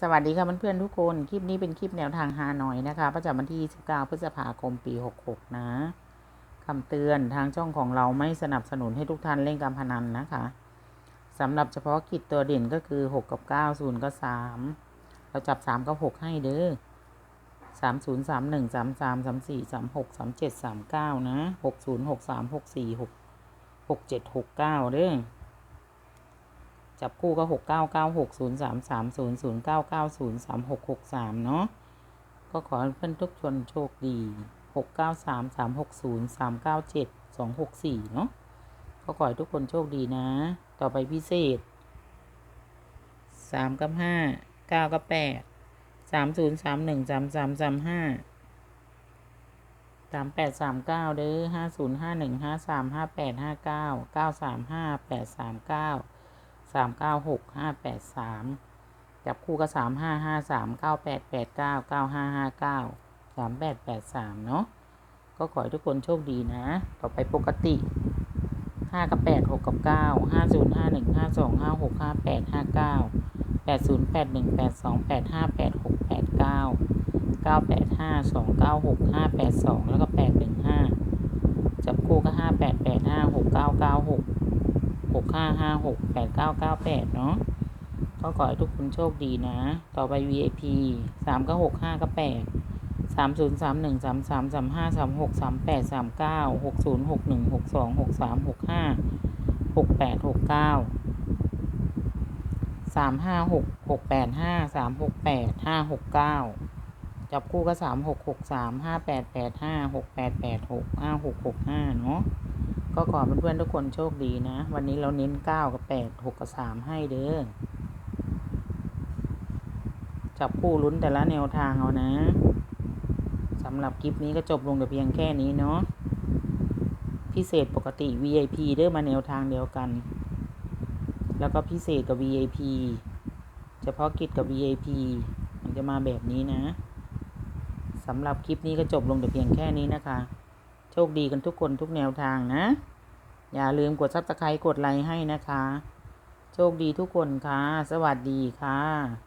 สวัสดีค่ะเพื่อนๆทุกคน คลิปนี้เป็นคลิปแนวทางฮานอยนะคะประจำวันที่29พฤษภาคมปี 66 นะคำเตือนทางช่องของเราไม่สนับสนุนให้ทุกท่านเล่นการพนันนะคะสำหรับเฉพาะกิจตัวเด่นก็คือ 6 กับ 9 0 กับ 3 เราจับ 3 กับ 6 ให้เด้อ3 0 3 1 3 3 3 4 3 6 3 7 3 9 นะ 6 0 6 3 6 4 6 6 7 6 9 เด้อ จับคู่ก็หกเก้าเก้าหกศูนย์สามสามศูนย์ศูนย์เก้าเก้าศูนย์สามหกหกสามเนาะก็ขอให้เพื่อนทุกคนโชคดีหกเก้าสามสามหกศูนย์สามเก้าเจ็ดสองหกสี่เนาะก็ขอให้ทุกคนโชคดีนะ ต่อไปพิเศษสามกับห้าเก้ากับแปดสามศูนย์สามหนึ่งสามสามสามห้าสามแปดสามเก้าเด้อสามห้าแปดสามเก้า สามเก้าหกห้าแปดสามจับคู่ก็สามห้าห้าสามเก้าแปดแปดเก้าเก้าห้าห้าเก้าสามแปดแปดสามเนาะก็ขอให้ทุกคนโชคดีนะ ต่อไปปกติห้ากับแปดหกกับเก้าห้าศูนย์ห้าหนึ่งห้าสองห้าหกห้าแปดห้าเก้าแปดศูนย์แปดหนึ่งแปดสองแปดห้าแปดหกแปดเก้าเก้าแปดห้าสองเก้าหกห้าแปดสองแล้วก็แปดหนึ่งห้าจับคู่ก็ห้าแปดแปดห้าหกเก้าเก้าหก หกห้าห้าหกแปดเก้าเก้าแปดเนาะก็ขอให้ทุกคนโชคดีนะ ต่อไป VIP สามก็หกห้าก็แปดสามศูนย์สามหนึ่งสามสามสามห้าสามหกสามแปดสามเก้าหกศูนย์หกหนึ่งหกสองหกสามหกห้าหกแปดหกเก้าสามห้าหกหกแปดห้าสามหกแปดห้าหกเก้าจับคู่ก็สามหกหกสามห้าแปดแปดห้าหกแปดแปดหกห้าหกหกห้าเนาะ ก็ขอเพื่อนๆทุกคนโชคดีนะ วันนี้เราเน้นเก้ากับแปดหกกับสามให้เด้อจับคู่ลุ้นแต่ละแนวทางเอานะสำหรับคลิปนี้ก็จบลงแต่เพียงแค่นี้เนาะพิเศษปกติ VIP เด้อมาแนวทางเดียวกัน แล้วก็พิเศษกับ VIP เฉพาะกิจกับ VIP มันจะมาแบบนี้นะสำหรับคลิปนี้ก็จบลงแต่เพียงแค่นี้นะคะ ชคดีกันทุกคนทุกแนวทางนะ อย่าลืมกดซับสไครต์กดไลค์ให้นะคะ โชคดีทุกคนค่ะ สวัสดีค่ะ